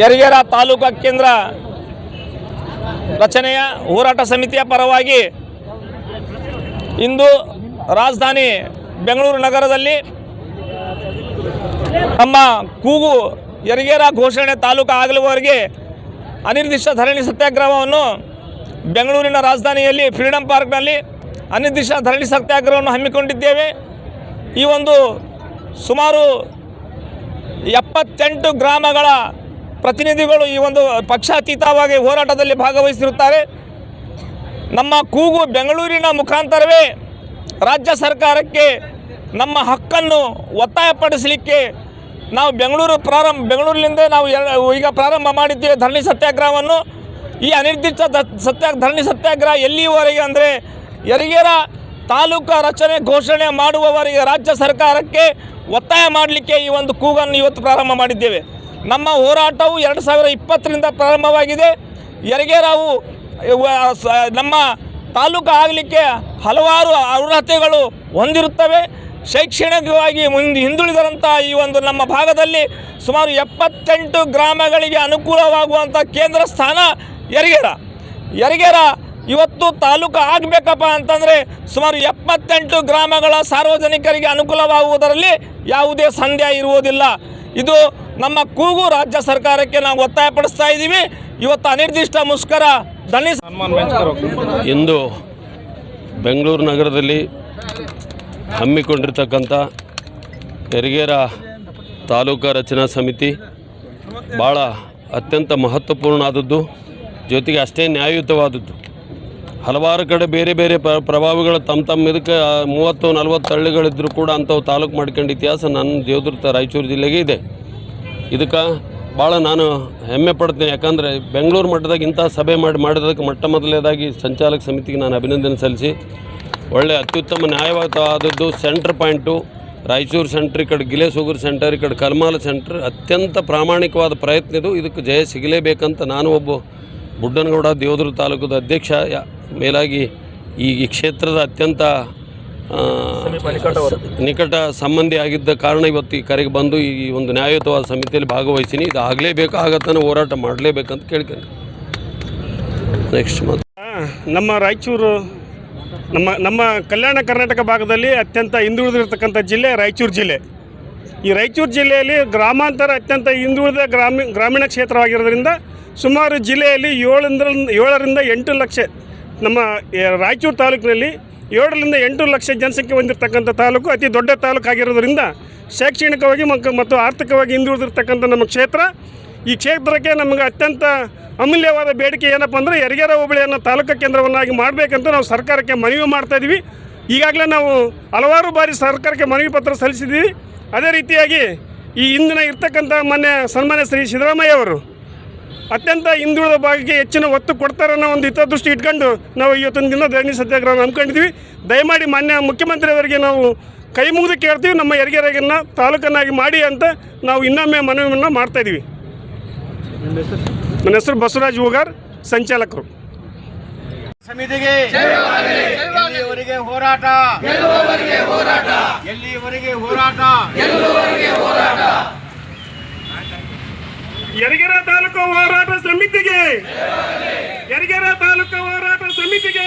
ಯರಗೇರ ತಾಲೂಕಾ ಕೇಂದ್ರ ರಚನೆಯ ಹೋರಾಟ ಸಮಿತಿಯ ಪರವಾಗಿ ಇಂದು ರಾಜಧಾನಿ ಬೆಂಗಳೂರು ನಗರದಲ್ಲಿ ನಮ್ಮ ಕೂಗು ಯರಿಗೇರ ಘೋಷಣೆ ತಾಲೂಕು ಆಗಲುವರೆಗೆ ಅನಿರ್ದಿಷ್ಟ ಧರಣಿ ಸತ್ಯಾಗ್ರಹವನ್ನು ಬೆಂಗಳೂರಿನ ರಾಜಧಾನಿಯಲ್ಲಿ ಫ್ರೀಡಂ ಪಾರ್ಕ್ನಲ್ಲಿ ಅನಿರ್ದಿಷ್ಟ ಧರಣಿ ಸತ್ಯಾಗ್ರಹವನ್ನು ಹಮ್ಮಿಕೊಂಡಿದ್ದೇವೆ. ಈ ಒಂದು ಸುಮಾರು ಎಪ್ಪತ್ತೆಂಟು ಗ್ರಾಮಗಳ ಪ್ರತಿನಿಧಿಗಳು ಈ ಒಂದು ಪಕ್ಷಾತೀತವಾಗಿ ಹೋರಾಟದಲ್ಲಿ ಭಾಗವಹಿಸಿರುತ್ತಾರೆ. ನಮ್ಮ ಕೂಗು ಬೆಂಗಳೂರಿನ ಮುಖಾಂತರವೇ ರಾಜ್ಯ ಸರ್ಕಾರಕ್ಕೆ ನಮ್ಮ ಹಕ್ಕನ್ನು ಒತ್ತಾಯಪಡಿಸಲಿಕ್ಕೆ ನಾವು ಬೆಂಗಳೂರು ಪ್ರಾರಂಭ, ಬೆಂಗಳೂರಿನಿಂದ ನಾವು ಈಗ ಪ್ರಾರಂಭ ಮಾಡಿದ್ದೇವೆ ಧರಣಿ ಸತ್ಯಾಗ್ರಹವನ್ನು. ಈ ಅನಿರ್ದಿಷ್ಟ ಸತ್ಯ, ಧರಣಿ ಸತ್ಯಾಗ್ರಹ ಎಲ್ಲಿಯವರೆಗೆ ಅಂದರೆ ಯರಿಗೆರ ತಾಲೂಕು ರಚನೆ ಘೋಷಣೆ ಮಾಡುವವರೆಗೆ ರಾಜ್ಯ ಸರ್ಕಾರಕ್ಕೆ ಒತ್ತಾಯ ಮಾಡಲಿಕ್ಕೆ ಈ ಒಂದು ಕೂಗನ್ನು ಇವತ್ತು ಪ್ರಾರಂಭ ಮಾಡಿದ್ದೇವೆ. ನಮ್ಮ ಹೋರಾಟವು ಎರಡು ಸಾವಿರ ಇಪ್ಪತ್ತರಿಂದ ಪ್ರಾರಂಭವಾಗಿದೆ. ಯರಗೇರಾವು ನಮ್ಮ ತಾಲೂಕು ಆಗಲಿಕ್ಕೆ ಹಲವಾರು ಅರ್ಹತೆಗಳು ಹೊಂದಿರುತ್ತವೆ. ಶೈಕ್ಷಣಿಕವಾಗಿ ಮುಂದೆ, ಹಿಂದುಳಿದಂಥ ಈ ಒಂದು ನಮ್ಮ ಭಾಗದಲ್ಲಿ ಸುಮಾರು ಎಪ್ಪತ್ತೆಂಟು ಗ್ರಾಮಗಳಿಗೆ ಅನುಕೂಲವಾಗುವಂಥ ಕೇಂದ್ರ ಸ್ಥಾನ ಯರಿಗೇರ. ಯರಿಗೇರ ಇವತ್ತು ತಾಲೂಕು ಆಗಬೇಕಪ್ಪ ಅಂತಂದರೆ ಸುಮಾರು ಎಪ್ಪತ್ತೆಂಟು ಗ್ರಾಮಗಳ ಸಾರ್ವಜನಿಕರಿಗೆ ಅನುಕೂಲವಾಗುವುದರಲ್ಲಿ ಯಾವುದೇ ಸಂದೇಹ ಇರುವುದಿಲ್ಲ. ಇದು ನಮ್ಮ ಕೂಗು ರಾಜ್ಯ ಸರ್ಕಾರಕ್ಕೆ ನಾವು ಒತ್ತಾಯಪಡಿಸ್ತಾ ಇದ್ದೀವಿ. ಇವತ್ತು ಅನಿರ್ದಿಷ್ಟ ಮುಷ್ಕರ ಧರಣಿ ಇಂದು ಬೆಂಗಳೂರು ನಗರದಲ್ಲಿ ಹಮ್ಮಿಕೊಂಡಿರ್ತಕ್ಕಂಥ ಹೆರಿಗೇರ ತಾಲೂಕಾ ರಚನಾ ಸಮಿತಿ ಭಾಳ ಅತ್ಯಂತ ಮಹತ್ವಪೂರ್ಣ ಆದದ್ದು ಜೊತೆಗೆ ಅಷ್ಟೇ ನ್ಯಾಯಯುತವಾದದ್ದು. ಹಲವಾರು ಕಡೆ ಬೇರೆ ಬೇರೆ ಪ್ರ ಪ್ರಭಾವಿಗಳು ತಮ್ಮ ತಮ್ಮ ಇದಕ್ಕೆ ಮೂವತ್ತು, ನಲ್ವತ್ತು ಹಳ್ಳಿಗಳಿದ್ದರೂ ಕೂಡ ಅಂಥವು ತಾಲೂಕು ಮಾಡ್ಕೊಂಡು ಇತಿಹಾಸ ನನ್ನ ದೇವದುರ್ಗ ರಾಯಚೂರು ಜಿಲ್ಲೆಗೆ ಇದೆ. ಇದಕ್ಕೆ ಭಾಳ ನಾನು ಹೆಮ್ಮೆ ಪಡ್ತೀನಿ. ಯಾಕಂದರೆ ಬೆಂಗಳೂರು ಮಟ್ಟದಾಗ ಇಂಥ ಸಭೆ ಮಾಡಿ ಮಾಡಿದಕ್ಕೆ ಮೊಟ್ಟ ಮೊದಲನೇದಾಗಿ ಸಂಚಾಲಕ ಸಮಿತಿಗೆ ನಾನು ಅಭಿನಂದನೆ ಸಲ್ಲಿಸಿ. ಒಳ್ಳೆಯ ಅತ್ಯುತ್ತಮ ನ್ಯಾಯವಾದದ್ದು ಸೆಂಟ್ರ್ ಪಾಯಿಂಟು. ರಾಯಚೂರು ಸೆಂಟ್ರ್, ಈ ಕಡೆ ಗಿಲೆ ಗಿಲೇಸೂಗೂರು ಸೆಂಟರ್, ಈ ಕಡೆ ಕಲ್ಮಾಲ ಸೆಂಟ್ರ್, ಅತ್ಯಂತ ಪ್ರಾಮಾಣಿಕವಾದ ಪ್ರಯತ್ನ ಇದು ಇದಕ್ಕೆ ಜಯ ಸಿಗಲೇಬೇಕಂತ ನಾನು ಒಬ್ಬ ಬುಡ್ಡನಗೌಡ ದೇವದುರ್ಗ ತಾಲೂಕದ ಅಧ್ಯಕ್ಷ. ಮೇಲಾಗಿ ಈ ಕ್ಷೇತ್ರದ ಅತ್ಯಂತ ನಿಕಟ ಸಂಬಂಧಿ ಆಗಿದ್ದ ಕಾರಣ ಇವತ್ತು ಈ ಕರೆಗೆ ಬಂದು ಈ ಒಂದು ನ್ಯಾಯಯುತವಾದ ಸಮಿತಿಯಲ್ಲಿ ಭಾಗವಹಿಸಿನಿ. ಇದು ಆಗಲೇಬೇಕು ಆಗತ್ತಾನೆ ಹೋರಾಟ ಮಾಡಲೇಬೇಕಂತ ಕೇಳ್ಕೊಂಡು. ನೆಕ್ಸ್ಟ್ ಮಾತು ನಮ್ಮ ರಾಯಚೂರು, ನಮ್ಮ ನಮ್ಮ ಕಲ್ಯಾಣ ಕರ್ನಾಟಕ ಭಾಗದಲ್ಲಿ ಅತ್ಯಂತ ಹಿಂದುಳಿದಿರ್ತಕ್ಕಂಥ ಜಿಲ್ಲೆ ರಾಯಚೂರು ಜಿಲ್ಲೆ. ಈ ರಾಯಚೂರು ಜಿಲ್ಲೆಯಲ್ಲಿ ಗ್ರಾಮಾಂತರ ಅತ್ಯಂತ ಹಿಂದುಳಿದ ಗ್ರಾಮೀಣ ಗ್ರಾಮೀಣ ಕ್ಷೇತ್ರವಾಗಿರೋದ್ರಿಂದ ಸುಮಾರು ಜಿಲ್ಲೆಯಲ್ಲಿ ಏಳರಿಂದ ಏಳರಿಂದ ಎಂಟು ಲಕ್ಷ ನಮ್ಮ ರಾಯಚೂರು ತಾಲೂಕಿನಲ್ಲಿ ಏಳರಿಂದ ಎಂಟು ಲಕ್ಷ ಜನಸಂಖ್ಯೆ ಹೊಂದಿರತಕ್ಕಂಥ ತಾಲೂಕು, ಅತಿ ದೊಡ್ಡ ತಾಲೂಕು ಆಗಿರೋದ್ರಿಂದ ಶೈಕ್ಷಣಿಕವಾಗಿ ಮತ್ತು ಆರ್ಥಿಕವಾಗಿ ಹಿಂದುಳಿದಿರ್ತಕ್ಕಂಥ ನಮ್ಮ ಕ್ಷೇತ್ರ. ಈ ಕ್ಷೇತ್ರಕ್ಕೆ ನಮಗೆ ಅತ್ಯಂತ ಅಮೂಲ್ಯವಾದ ಬೇಡಿಕೆ ಏನಪ್ಪ ಅಂದರೆ ಯರಗೇರ ಹೋಬಳಿಯನ್ನು ತಾಲೂಕು ಕೇಂದ್ರವನ್ನಾಗಿ ಮಾಡಬೇಕಂತ ನಾವು ಸರ್ಕಾರಕ್ಕೆ ಮನವಿ ಮಾಡ್ತಾಯಿದ್ದೀವಿ ಈಗಾಗಲೇ ನಾವು ಹಲವಾರು ಬಾರಿ ಸರ್ಕಾರಕ್ಕೆ ಮನವಿ ಪತ್ರ ಸಲ್ಲಿಸಿದ್ದೀವಿ ಅದೇ ರೀತಿಯಾಗಿ ಈ ಹಿಂದಿನ ಇರ್ತಕ್ಕಂಥ ಮೊನ್ನೆ ಸನ್ಮಾನ್ಯ ಶ್ರೀ ಸಿದ್ದರಾಮಯ್ಯ ಅವರು ಅತ್ಯಂತ ಹಿಂದುಳಿದ ಭಾಗಕ್ಕೆ ಹೆಚ್ಚಿನ ಒತ್ತು ಕೊಡ್ತಾರೆ ಅನ್ನೋ ಒಂದು ಹಿತದೃಷ್ಟಿ ಇಟ್ಕೊಂಡು ನಾವು ಇವತ್ತೊಂದು ದಿನ ಧರಣಿ ಸತ್ಯಾಗ್ರಹ ಅಂದ್ಕೊಂಡಿದ್ವಿ ದಯಮಾಡಿ ಮಾನ್ಯ ಮುಖ್ಯಮಂತ್ರಿಯವರಿಗೆ ನಾವು ಕೈ ಮುಗಿದು ಕೇಳ್ತೀವಿ ನಮ್ಮ ಯರಗೇರಗನ್ನ ತಾಲೂಕನ್ನಾಗಿ ಮಾಡಿ ಅಂತ ನಾವು ಇನ್ನೊಮ್ಮೆ ಮನವಿಯನ್ನು ಮಾಡ್ತಾ ಇದ್ದೀವಿ. ನನ್ನ ಹೆಸರು ಬಸವರಾಜ್ ಹೂಗಾರ್ ಸಂಚಾಲಕರು. ಸಮಿತಿಗೆ ಎಲ್ಲಿಯವರೆಗೆ ಹೋರಾಟ? ಎಲ್ಲಿಯವರೆಗೆ ಹೋರಾಟ? ಯರಗೆರೆ ತಾಲೂಕು ಹೋರಾಟ ಸಮಿತಿಗೆ. ಯರಗೆರೆ ತಾಲೂಕು ಹೋರಾಟ ಸಮಿತಿಗೆ.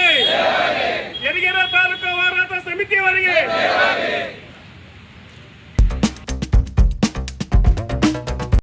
ಯರಿಗೆರ ತಾಲೂಕು ಹೋರಾಟ ಸಮಿತಿಯವರೆಗೆ.